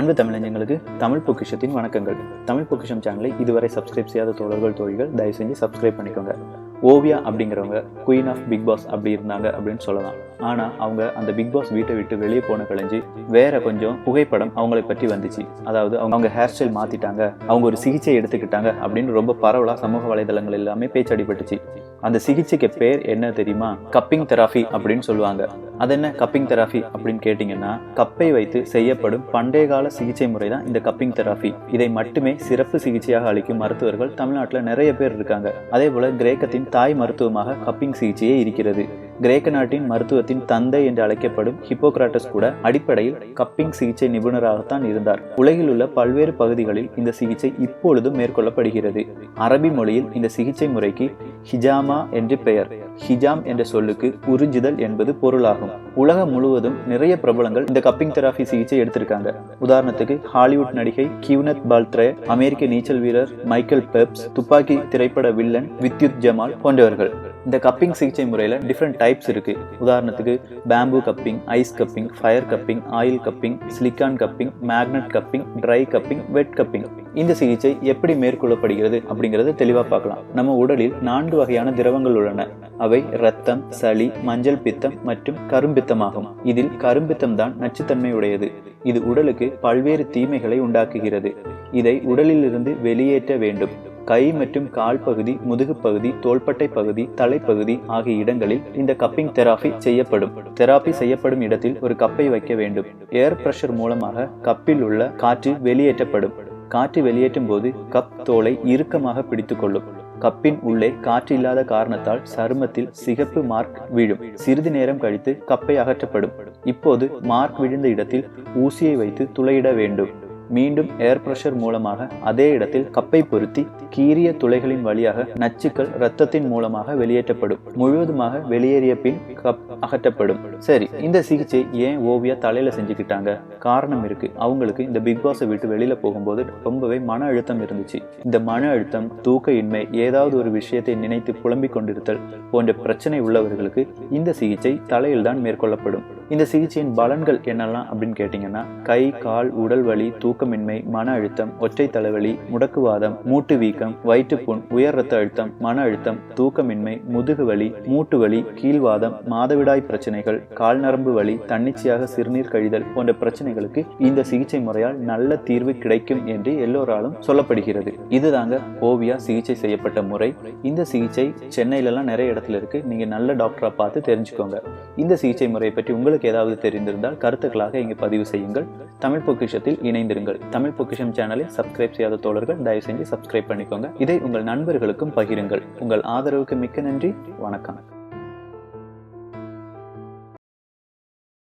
அன்பு தமிழஞ்சங்களுக்கு தமிழ் பொக்கிஷத்தின் வணக்கங்கள். தமிழ் பொக்கிஷம் சேனலை இதுவரை சப்ஸ்கிரைப் செய்யாத தோழர்கள் தோழிகள் தயவு செஞ்சு சப்ஸ்கிரைப் பண்ணிக்கோங்க. ஓவியா அப்படிங்கிறவங்க குயின் ஆஃப் பிக் பாஸ் அப்படி இருந்தாங்க அப்படின்னு சொல்லலாம். ஆனால் அவங்க அந்த பிக் பாஸ் வீட்டை விட்டு வெளியே போன கழிஞ்சு வேற கொஞ்சம் புகைப்படம் அவங்களை பற்றி வந்துச்சு. அதாவது அவங்க அவங்க ஹேர் ஸ்டைல் மாத்திட்டாங்க அவங்க ஒரு சிகிச்சை எடுத்துக்கிட்டாங்க அப்படின்னு ரொம்ப பரவலாக சமூக வலைதளங்கள் எல்லாமே பேச்சடிபட்டுச்சு அந்த சிகிச்சைக்கு பேர் என்ன தெரியுமா? கப்பிங் தெராபி அப்படின்னு சொல்லுவாங்க. அது என்ன கப்பிங் தெராபி அப்படின்னு கேட்டிங்கன்னா கப்பை வைத்து செய்யப்படும் பண்டைய கால சிகிச்சை முறை தான் இந்த கப்பிங் தெராபி இதை மட்டுமே சிறப்பு சிகிச்சையாக அளிக்கும் மருத்துவர்கள் தமிழ்நாட்டில் நிறைய பேர் இருக்காங்க. அதே போல கிரேக்கத்தின் தாய் மருத்துவமாக கப்பிங் சிகிச்சையே இருக்கிறது. கிரேக்க நாட்டின் மருத்துவத்தின் தந்தை என்று அழைக்கப்படும் ஹிப்போகிராட்டஸ் கூட அடிப்படையில் கப்பிங் சிகிச்சை நிபுணராகத்தான் இருந்தார். உலகில் உள்ள பல்வேறு பகுதிகளில் இந்த சிகிச்சை இப்பொழுதும் மேற்கொள்ளப்படுகிறது. அரபி மொழியில் இந்த சிகிச்சை முறைக்கு ஹிஜாமா என்று பெயர். ஹிஜாம் என்ற சொல்லுக்கு உறிஞ்சுதல் என்பது பொருளாகும். உலகம் முழுவதும் நிறைய பிரபலங்கள் இந்த கப்பிங் தெராபி சிகிச்சை எடுத்திருக்காங்க. உதாரணத்துக்கு ஹாலிவுட் நடிகை கியூனத் பால்ட்ரே அமெரிக்க நீச்சல் வீரர் மைக்கேல் பெப்ஸ் துப்பாக்கி திரைப்பட வில்லன் வித்யுத் ஜமால் போன்றவர்கள். இந்த கப்பிங் சிகிச்சை முறையில் டிஃப்ரெண்ட் டைப்ஸ் இருக்கு. உதாரணத்துக்கு bamboo cupping ice cupping fire cupping oil cupping silicon cupping magnet cupping dry cupping wet cupping இந்த சிகிச்சை எப்படி மேற்கொள்ளப்படுகிறது அப்படிங்கறத தெளிவா பார்க்கலாம். நம்ம உடலில் நான்கு வகையான திரவங்கள் உள்ளன. அவை ரத்தம் சளி மஞ்சள் பித்தம் மற்றும் கரும்பித்தமாகும் இதில் கரும்பித்தம் தான் நச்சுத்தன்மை உடையது. இது உடலுக்கு பல்வேறு தீமைகளை உண்டாக்குகிறது. இதை உடலில் இருந்து வெளியேற்ற வேண்டும். கை மற்றும் கால் பகுதி முதுகு பகுதி தோள்பட்டை பகுதி தலைப்பகுதி ஆகிய இடங்களில் இந்த கப்பிங் தெராபி செய்யப்படும். தெராபி செய்யப்படும் இடத்தில் ஒரு கப்பை வைக்க வேண்டும். ஏர் பிரஷர் மூலமாக கப்பில் உள்ள காற்று வெளியேற்றப்படும். காற்று வெளியேற்றும் போது கப் தோலை இறுக்கமாக பிடித்துக்கொள்ளும். கப்பின் உள்ளே காற்று இல்லாத காரணத்தால் சருமத்தில் சிகப்பு மார்க் விழும். சிறிது நேரம் கழித்து கப்பை அகற்றப்படும். இப்போது மார்க் விழுந்த இடத்தில் ஊசியை வைத்து துளையிட வேண்டும். மீண்டும் ஏர் பிரஷர் மூலமாக அதே இடத்தில் கப்பை பொருத்தி கீரிய துளைகளின் வழியாக நச்சுக்கள் இரத்தத்தின் மூலமாக வெளியேற்றப்படும். முழுவதுமாக வெளியேறிய பின் கப் அகற்றப்படும். சரி இந்த சிகிச்சை ஏன் ஓவியா தலையில செஞ்சுக்கிட்டாங்க? காரணம் இருக்கு. அவங்களுக்கு இந்த பிக் பாஸை விட்டு வெளியில போகும்போது ரொம்பவே மன அழுத்தம் இருந்துச்சு. இந்த மன அழுத்தம் தூக்க இன்மை ஏதாவது ஒரு விஷயத்தை நினைத்து புலம்பிக் கொண்டிருத்தல் போன்ற பிரச்சனை உள்ளவர்களுக்கு இந்த சிகிச்சை தலையில் தான் மேற்கொள்ளப்படும். இந்த சிகிச்சையின் பலன்கள் என்னெல்லாம் அப்படின்னு கேட்டிங்கன்னா கை கால் உடல் வலி தூக்கமின்மை மன அழுத்தம் ஒற்றை தலைவலி முடக்குவாதம் மூட்டு வீக்கம் வயிற்றுப்புண் உயர் ரத்த அழுத்தம் மன அழுத்தம் தூக்கமின்மை முதுகு வலி மூட்டு வலி கீழ்வாதம் மாதவிடாய் பிரச்சனைகள் கால் நரம்பு வலி தன்னிச்சையாக சிறுநீர் கழிதல் போன்ற பிரச்சனைகளுக்கு இந்த சிகிச்சை முறையால் நல்ல தீர்வு கிடைக்கும் என்று எல்லோராலும் சொல்லப்படுகிறது. இதுதாங்க ஓவியா சிகிச்சை செய்யப்பட்ட முறை. இந்த சிகிச்சை சென்னையிலலாம் நிறைய இடத்துல இருக்கு. நீங்க நல்ல டாக்டரா பார்த்து தெரிஞ்சுக்கோங்க. இந்த சிகிச்சை முறையை பற்றி உங்களுக்கு உங்களுக்கு ஏதாவது தெரிந்திருந்தால் கருத்துக்களாக இங்கு பதிவு செய்யுங்கள். தமிழ் பொக்கிஷத்தில் இணைந்திருங்கள். தமிழ் பொக்கிஷம் சேனலை சப்ஸ்கிரைப் செய்யாத தோழர்கள் தயவு செஞ்சு சப்ஸ்கிரைப் பண்ணிக்கோங்க. இதை உங்கள் நண்பர்களுக்கும் பகிருங்கள். உங்கள் ஆதரவுக்கு மிக்க நன்றி. வணக்கம்.